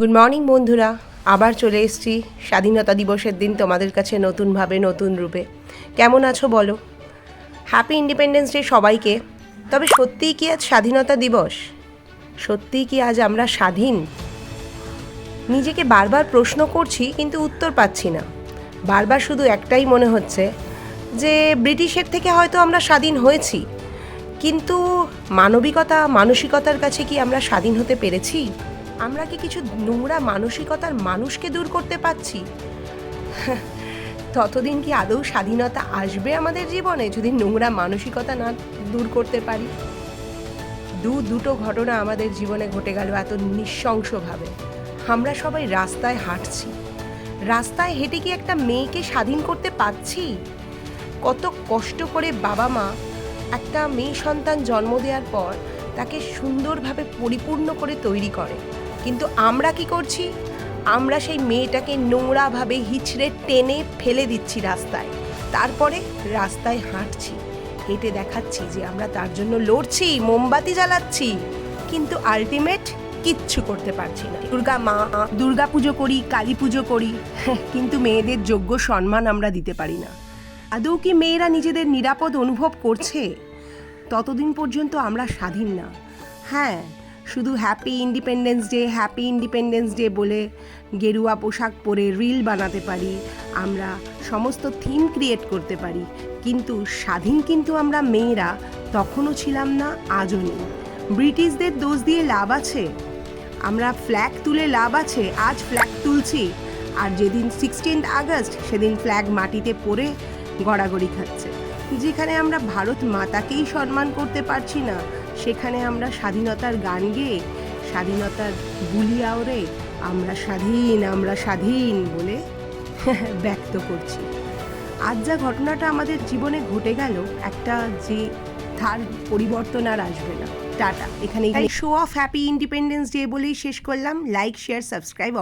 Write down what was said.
Good morning বন্ধুরা। আবার চলে এসেছি স্বাধীনতা দিবসের দিন তোমাদের কাছে নতুনভাবে, নতুন রূপে। কেমন আছো বলো? হ্যাপি ইন্ডিপেন্ডেন্স ডে সবাইকে। তবে সত্যিই কি আজ স্বাধীনতা দিবস? সত্যিই কি আজ আমরা স্বাধীন? নিজেকে বারবার প্রশ্ন করছি, কিন্তু উত্তর পাচ্ছি না। বারবার শুধু একটাই মনে হচ্ছে যে, ব্রিটিশের থেকে হয়তো আমরা স্বাধীন হয়েছি। কিন্তু মানবিকতা, মানসিকতার কাছে কি আমরা স্বাধীন হতে পেরেছি? আমরা কি কিছু নোংরা মানসিকতার মানুষকে দূর করতে পারছি? ততদিন কি আদৌ স্বাধীনতা আসবে আমাদের জীবনে যদি নোংরা মানসিকতা না দূর করতে পারি? দু দুটো ঘটনা আমাদের জীবনে ঘটে গেল এত নৃশংসভাবে। আমরা সবাই রাস্তায় হাঁটছি। রাস্তায় হেঁটে কি একটা মেয়েকে স্বাধীন করতে পারছি? কত কষ্ট করে বাবা মা একটা মেয়ে সন্তান জন্ম দেওয়ার পর তাকে সুন্দরভাবে পরিপূর্ণ করে তৈরি করে। কিন্তু আমরা কি করছি? আমরা সেই মেয়েটাকে নোংরাভাবে হিচড়ে টেনে ফেলে দিচ্ছি রাস্তায়। তারপরে রাস্তায় হাঁটছি। হেঁটে দেখাচ্ছি যে আমরা তার জন্য লড়ছি, মোমবাতি জ্বালাচ্ছি। কিন্তু আলটিমেট কিচ্ছু করতে পারছি না। দুর্গা মা, দুর্গা পুজো করি, কালী পুজো করি, কিন্তু মেয়েদের যোগ্য সম্মান আমরা দিতে পারি না। আদৌ কি মেয়েরা নিজেদের নিরাপদ অনুভব করছে? ততদিন পর্যন্ত আমরা স্বাধীন না। হ্যাঁ শুধু happy independence day happy independence day বলে গেরুয়া পোশাক পরে রিল বানাতে পারি, আমরা সমস্ত থিম ক্রিয়েট করতে পারি। কিন্তু স্বাধীন কিন্তু আমরা মেয়েরা তখনও ছিলাম না, আজও নেই। ব্রিটিশদের দোষ দিয়ে লাভ আছে? আমরা ফ্ল্যাগ তুলে লাভ আছে, আজ ফ্ল্যাগ তুলছি। আর যেদিন সিক্সটিন্থ আগস্ট, সেদিন ফ্ল্যাগ মাটিতে পড়ে গড়াগড়ি খাচ্ছে। যেখানে আমরা ভারত মাতাকেই সম্মান করতে পারছি না সেখানে আমরা স্বাধীনতার গান গেয়ে স্বাধীনতার বুলি আওড়ে আমরা স্বাধীন আমরা স্বাধীন বলে ব্যক্ত করছি। আজ যা ঘটনাটা আমাদের জীবনে ঘটে গেল একটা যে তার পরিবর্তন আর আসবে না। টাটা। এখানে show off happy independence day বলেই শেষ করলাম। Like share subscribe